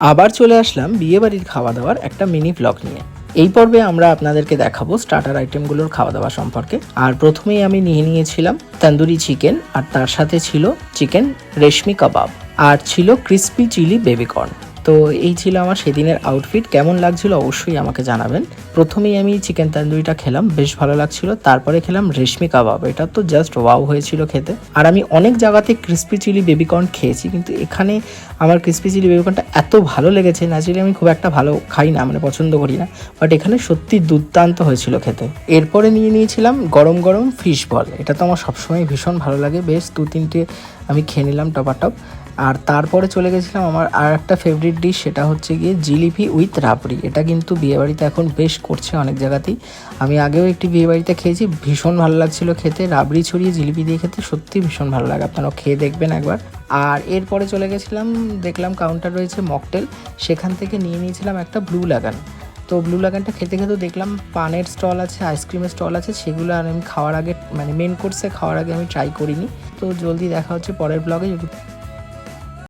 আবার চলে আসলাম বিয়েবাড়ির খাওয়া দাওয়ার একটা মিনি ব্লগ নিয়ে। এই পর্বে আমরা আপনাদেরকে দেখাবো স্টার্টার আইটেমগুলোর খাওয়া দাওয়া সম্পর্কে। আর প্রথমেই আমি নিয়ে নিয়েছিলাম তন্দুরি চিকেন আর তার সাথে ছিল চিকেন রেশমি কাবাব আর ছিল ক্রিস্পি চিলি বেবিকর্ন তো এই ছিল আমার সেদিনের আউটফিট কেমন লাগছিল অবশ্যই আমাকে জানাবেন। প্রথমেই আমি চিকেন তান্দুরিটা খেলাম, বেশ ভালো লাগছিল। তারপরে খেলাম রেশমি কাবাব। এটা তো জাস্ট ওয়াও হয়েছিল খেতে। আর আমি অনেক জায়গাতে ক্রিস্পি চিলি বেবিকর্ন খেয়েছি, কিন্তু এখানে আমার ক্রিস্পি চিলি বেবিকর্নটা এত ভালো লেগেছে। ন্যাচারালি আমি খুব একটা ভালো খাই না মানে পছন্দ করি না। বাট এখানে সত্যি দুর্দান্ত হয়েছিল খেতে। এরপরে নিয়ে নিয়েছিলাম গরম গরম ফিশ বল এটা তো আমার সবসময় ভীষণ ভালো লাগে। বেশ দু তিনটে আমি খেয়ে নিলাম টপাটপ আর তারপরে চলে গেছিলাম আমার আর একটা ফেভারিট ডিশ সেটা হচ্ছে গিয়ে জিলিপি উইথ রাবড়ি। এটা কিন্তু বিয়েবাড়িতে এখন বেশ করছে অনেক জায়গাতেই। আমি আগেও একটি বিয়েবাড়িতে খেয়েছি, ভীষণ ভালো লাগছিল খেতে। রাবড়ি ছড়িয়ে জিলিপি দিয়ে খেতে সত্যি ভীষণ ভালো লাগে, আপনারাও খেয়ে দেখবেন একবার। আর এরপরে চলে গেছিলাম, দেখলাম কাউন্টার রয়েছে মকটেল সেখান থেকে নিয়ে নিয়েছিলাম একটা ব্লু লাগান। তো ব্লু লাগানটা খেতে খেতে দেখলাম পানের স্টল আছে আইসক্রিমের স্টল আছে, সেগুলো আর আমি খাওয়ার আগে মানে মেন কোর্সে খাওয়ার আগে আমি ট্রাই করিনি। তো জলদি দেখা হচ্ছে পরের ব্লগে